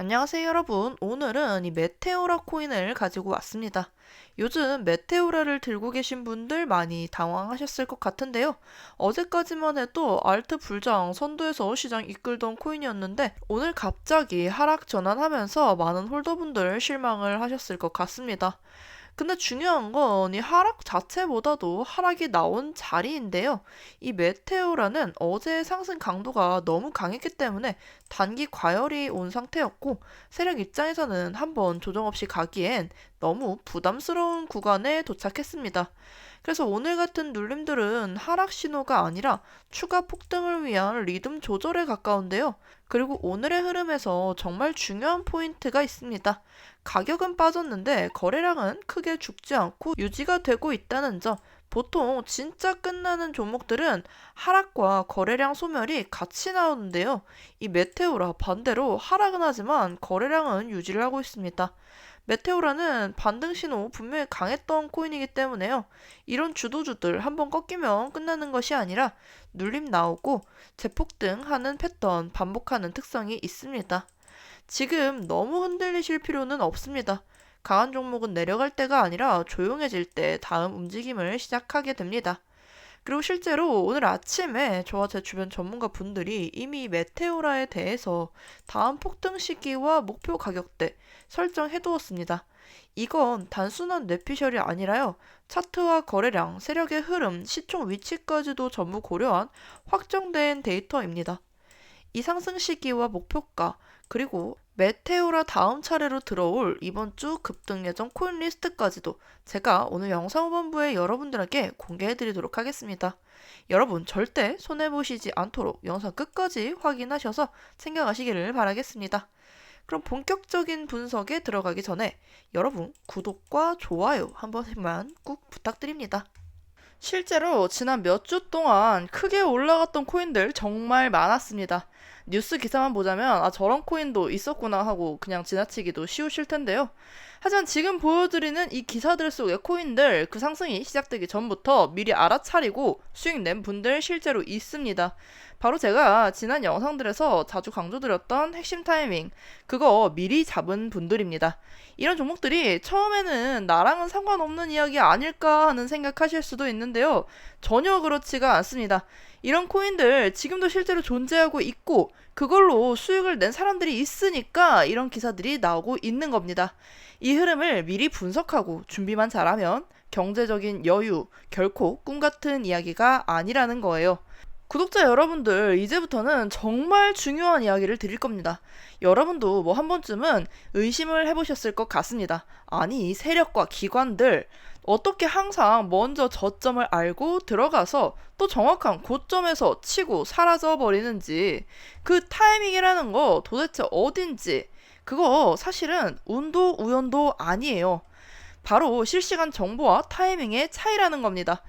안녕하세요 여러분. 오늘은 이 메테오라 코인을 가지고 왔습니다. 요즘 메테오라를 들고 계신 분들 많이 당황하셨을 것 같은데요. 어제까지만 해도 알트 불장 선두에서 시장 이끌던 코인이었는데 오늘 갑자기 하락 전환하면서 많은 홀더분들 실망을 하셨을 것 같습니다 근데 중요한 건 이 하락 자체보다도 하락이 나온 자리인데요. 이 메테오라는 어제 상승 강도가 너무 강했기 때문에 단기 과열이 온 상태였고 세력 입장에서는 한번 조정 없이 가기엔 너무 부담스러운 구간에 도착했습니다. 그래서 오늘 같은 눌림들은 하락 신호가 아니라 추가 폭등을 위한 리듬 조절에 가까운데요. 그리고 오늘의 흐름에서 정말 중요한 포인트가 있습니다. 가격은 빠졌는데 거래량은 크게 죽지 않고 유지가 되고 있다는 점. 보통 진짜 끝나는 종목들은 하락과 거래량 소멸이 같이 나오는데요. 이 메테오라 반대로 하락은 하지만 거래량은 유지를 하고 있습니다. 메테오라는 반등 신호 분명히 강했던 코인이기 때문에요. 이런 주도주들 한번 꺾이면 끝나는 것이 아니라 눌림 나오고 재폭등 하는 패턴 반복하는 특성이 있습니다. 지금 너무 흔들리실 필요는 없습니다. 강한 종목은 내려갈 때가 아니라 조용해질 때 다음 움직임을 시작하게 됩니다. 그리고 실제로 오늘 아침에 저와 제 주변 전문가 분들이 이미 메테오라에 대해서 다음 폭등 시기와 목표 가격대 설정해 두었습니다. 이건 단순한 뇌피셜이 아니라요. 차트와 거래량, 세력의 흐름, 시총 위치까지도 전부 고려한 확정된 데이터입니다. 이 상승 시기와 목표가, 그리고 메테오라 다음 차례로 들어올 이번 주 급등 예정 코인 리스트까지도 제가 오늘 영상 후반부에 여러분들에게 공개해 드리도록 하겠습니다. 여러분 절대 손해보시지 않도록 영상 끝까지 확인하셔서 챙겨가시기를 바라겠습니다. 그럼 본격적인 분석에 들어가기 전에 여러분 구독과 좋아요 한 번만 꾹 부탁드립니다. 실제로 지난 몇 주 동안 크게 올라갔던 코인들 정말 많았습니다. 뉴스 기사만 보자면 아 저런 코인도 있었구나 하고 그냥 지나치기도 쉬우실 텐데요. 하지만 지금 보여드리는 이 기사들 속의 코인들 그 상승이 시작되기 전부터 미리 알아차리고 수익 낸 분들 실제로 있습니다. 바로 제가 지난 영상들에서 자주 강조드렸던 핵심 타이밍 그거 미리 잡은 분들입니다. 이런 종목들이 처음에는 나랑은 상관없는 이야기 아닐까 하는 생각하실 수도 있는데요. 전혀 그렇지가 않습니다. 이런 코인들 지금도 실제로 존재하고 있고 그걸로 수익을 낸 사람들이 있으니까 이런 기사들이 나오고 있는 겁니다. 이 흐름을 미리 분석하고 준비만 잘하면 경제적인 여유 결코 꿈 같은 이야기가 아니라는 거예요. 구독자 여러분들, 이제부터는 정말 중요한 이야기를 드릴 겁니다. 여러분도 뭐 한 번쯤은 의심을 해보셨을 것 같습니다. 아니, 세력과 기관들, 어떻게 항상 먼저 저점을 알고 들어가서 또 정확한 고점에서 치고 사라져 버리는지, 그 타이밍이라는 거 도대체 어딘지, 그거 사실은 운도 우연도 아니에요. 바로 실시간 정보와 타이밍의 차이라는 겁니다.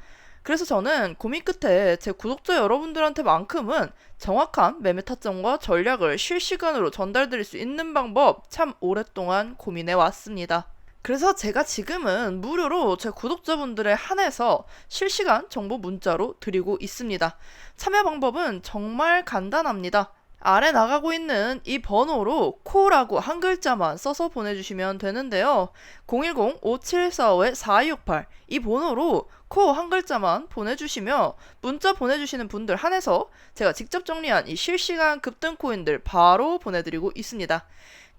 그래서 저는 고민 끝에 제 구독자 여러분들한테만큼은 정확한 매매 타점과 전략을 실시간으로 전달드릴 수 있는 방법 참 오랫동안 고민해 왔습니다. 그래서 제가 지금은 무료로 제 구독자분들에 한해서 실시간 정보 문자로 드리고 있습니다. 참여 방법은 정말 간단합니다. 아래 나가고 있는 이 번호로 코라고 한 글자만 써서 보내주시면 되는데요. 010-5745-4268 이 번호로 코 한 글자만 보내주시면 문자 보내주시는 분들 한해서 제가 직접 정리한 이 실시간 급등 코인들 바로 보내드리고 있습니다.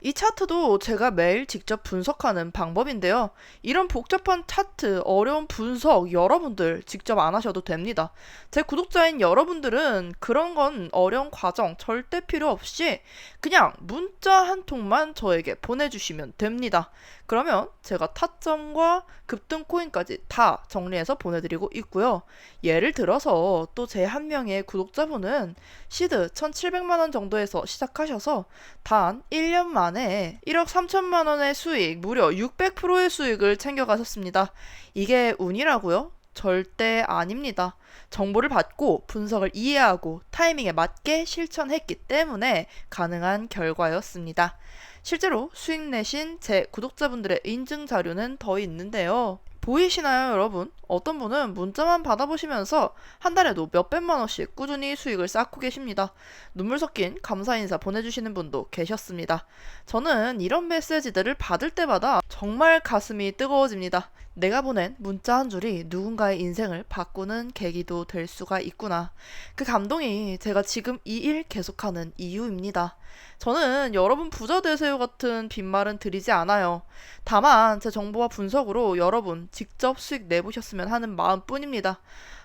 이 차트도 제가 매일 직접 분석하는 방법인데요. 이런 복잡한 차트, 어려운 분석 여러분들 직접 안 하셔도 됩니다. 제 구독자인 여러분들은 그런 건 어려운 과정 절대 필요 없이 그냥 문자 한 통만 저에게 보내주시면 됩니다. 그러면 제가 타점과 급등 코인까지 다 정리해서 보내드리고 있고요. 예를 들어서 또 제 한 명의 구독자분은 시드 1,700만 원 정도에서 시작하셔서 단 1년 만에 1억 3천만 원의 수익, 무려 600%의 수익을 챙겨가셨습니다. 이게 운이라고요? 절대 아닙니다. 정보를 받고 분석을 이해하고 타이밍에 맞게 실천했기 때문에 가능한 결과였습니다. 실제로 수익 내신 제 구독자분들의 인증 자료는 더 있는데요. 보이시나요, 여러분? 어떤 분은 문자만 받아보시면서 한 달에도 몇백만 원씩 꾸준히 수익을 쌓고 계십니다. 눈물 섞인 감사 인사 보내주시는 분도 계셨습니다. 저는 이런 메시지들을 받을 때마다 정말 가슴이 뜨거워집니다. 내가 보낸 문자 한 줄이 누군가의 인생을 바꾸는 계기도 될 수가 있구나. 그 감동이 제가 지금 이 일 계속하는 이유입니다. 저는 여러분 부자 되세요 같은 빈말은 드리지 않아요. 다만 제 정보와 분석으로 여러분 직접 수익 내보셨으면 하는 마음뿐입니다.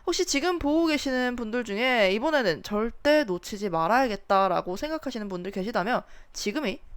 혹시 지금 보고 계시는 분들 중에 이번에는 절대 놓치지 말아야겠다라고 생각하시는 분들 계시다면 지금이